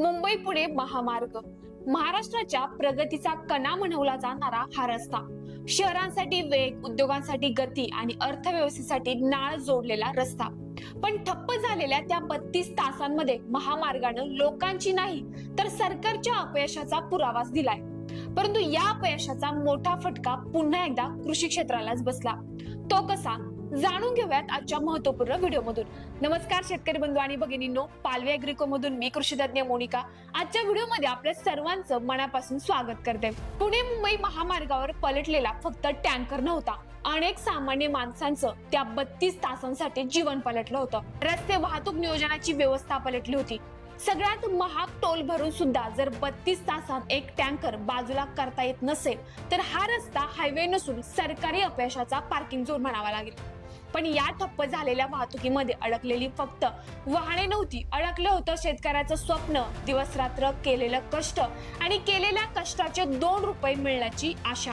मुंबई पुणे महामार्ग. महाराष्ट्राच्या प्रगतीचा कणा म्हणवला जाणारा हा रस्ता. शहरांसाठी वेग उद्योगांसाठी गती आणि अर्थव्यवस्थेसाठी नाळ जोडलेला रस्ता. पण ठप्प झालेल्या त्या बत्तीस तासांमध्ये महामार्गानं लोकांची नाही तर सरकारच्या अपयशाचा पुरावाच दिलाय. परंतु या अपयशाचा मोठा फटका पुन्हा एकदा कृषी क्षेत्रालाच बसला. तो कसा? जाणून घेऊयात आजच्या महत्त्वपूर्ण व्हिडिओमधून. नमस्कार शेतकरी बंधू आणि भगिनींनो पालवे अग्रिको मधून मी कृषीतज्ञ मोनिका. आजच्या व्हिडिओमध्ये आपल्या सर्वांचं मनापासून स्वागत करते. पुणे मुंबई महामार्गावर पलटलेला फक्त टँकर नव्हता. अनेक सामान्य माणसांचं त्या बत्तीस तासांसाठी जीवन पलटलं होतं. रस्ते वाहतूक नियोजनाची व्यवस्था पलटली होती. सगळ्यात महाग टोल भरून सुद्धा जर बत्तीस तासात एक टँकर बाजूला करता येत नसेल तर हा रस्ता हायवे नसून सरकारी अपयशाचा पार्किंग झोन म्हणावा लागेल. पण या ठप्प झालेल्या वाहतुकीमध्ये अडकलेली फक्त वाहने नव्हती अडकलं होतं शेतकऱ्याचं स्वप्न. दिवस रात्र केलेलं कष्ट आणि केलेल्या कष्टाचे दोन रुपये मिळण्याची आशा.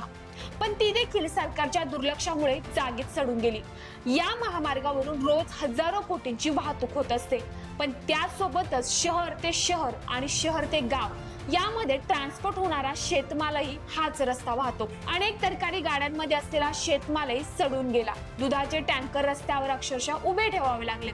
पण ती देखील सरकारच्या दुर्लक्षामुळे जागेत सडून गेली. या महामार्गावरून रोज हजारो कोटींची वाहतूक होत असते. पण त्यासोबतच शहर ते शहर आणि शहर ते गाव यामध्ये ट्रान्सपोर्ट होणारा शेतमालही हाच रस्ता वाहतो. अनेक तरकारी गाड्यांमध्ये असलेला शेतमालही सडून गेला. दुधाचे टँकर रस्त्यावर अक्षरशः उभे ठेवावे लागले.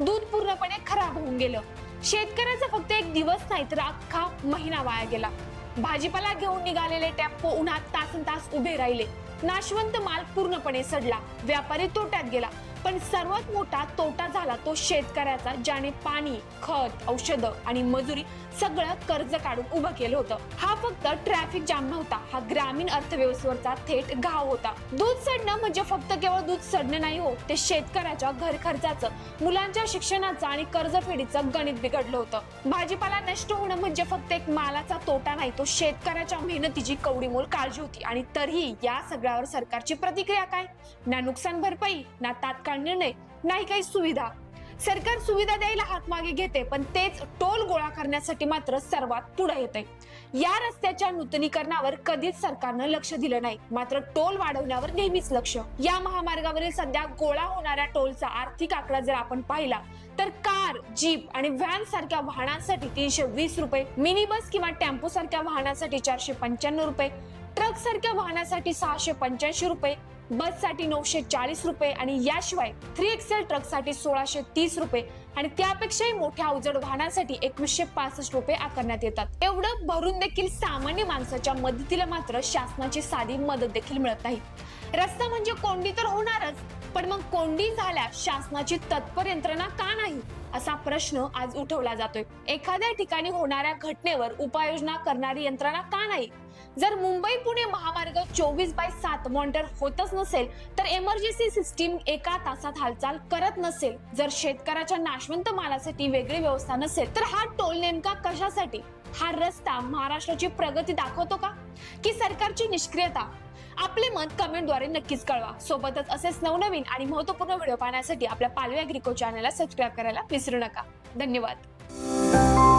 दूध पूर्णपणे खराब होऊन गेलं. शेतकऱ्याचा फक्त एक दिवस नाही तर अख्खा महिना वाया गेला. भाजीपाला घेऊन निघालेले टेम्पो उन्हात तासन तास उभे राहिले. नाशवंत माल पूर्णपणे सडला. व्यापारी तोट्यात गेला. पण सर्वात मोठा तोटा झाला तो शेतकऱ्याचा ज्याने पाणी खत औषधं आणि मजुरी सगळं कर्ज काढून उभं केलं होतं. हा फक्त ट्रॅफिक जाम नव्हता हा ग्रामीण अर्थव्यवस्थेवरचा थेट घाव होता. दूध सडणं म्हणजे फक्त केवळ दूध सडणं नाही हो ते शेतकऱ्याच्या घर खर्चाचं मुलांच्या शिक्षणाचं आणि कर्जफेडीचं गणित बिघडलं होतं. भाजीपाला नष्ट होणं म्हणजे फक्त एक मालाचा तोटा नाही तो शेतकऱ्याच्या मेहनतीची कवडीमोल काळजी होती. आणि तरीही या सगळ्यावर सरकारची प्रतिक्रिया काय? ना नुकसान भरपाई ना तात्काळ निर्णय नाही काही सुविधा. सरकार सुविधा द्यायला हात मागे घेते पण तेच टोल गोळा करण्यासाठी मात्र सर्वात पुढे येते. या रस्त्याच्या नूतनीकरणावर कधीच सरकारनं लक्ष दिलं नाही मात्र टोल वाढवण्यावर नेहमीच लक्ष. या महामार्गावरील सध्या गोळा होणाऱ्या टोलचा आर्थिक आकडा जर आपण पाहिला तर कार जीप आणि व्हॅन सारख्या वाहनांसाठी तीनशे वीस रुपये मिनी बस किंवा टेम्पो सारख्या वाहनासाठी चारशे पंच्याण्णव रुपये ट्रक सारख्या वाहनासाठी सहाशे पंच्याऐंशी रुपये बससाठी नऊशे चाळीस रुपये आणि याशिवाय थ्री एक्सेल ट्रकसाठी सोळाशे तीस रुपये आणि त्यापेक्षाही मोठ्या अवजड वाहनांसाठी एकवीसशे पासष्ट रुपये आकारण्यात येतात. एवढं भरून देखील सामान्य माणसाच्या मदतीला मात्र शासनाची साधी मदत देखील मिळत नाही. रस्ता म्हणजे कोंडी तर होणारच पण मग कोंडी झाल्या शासनाची तत्पर यंत्रणा का नाही? असा प्रश्न आज उठवला जातोय. एखाद्या ठिकाणी होणाऱ्या घटनेवर उपाययोजना करणारी यंत्रणा का नाही? जर मुंबई पुणे महामार्ग चोवीस बाय सात मॉनिटर होतच नसेल तर एमर्जन्सी सिस्टीम एका तासात हालचाल करत नसेल. जर शेतकऱ्याच्या नाशवंत मालासाठी वेगळी व्यवस्था नसेल तर हा टोल नेमका कशासाठी? हा रस्ता महाराष्ट्राची प्रगती दाखवतो का? की सरकारची निष्क्रियता? आपले मत कमेंटद्वारे नक्कीच कळवा. सोबतच असेच नवनवीन आणि महत्त्वपूर्ण व्हिडिओ पाहण्यासाठी आपल्या पालवी अग्रिको चॅनलला सबस्क्राईब करायला विसरू नका. धन्यवाद.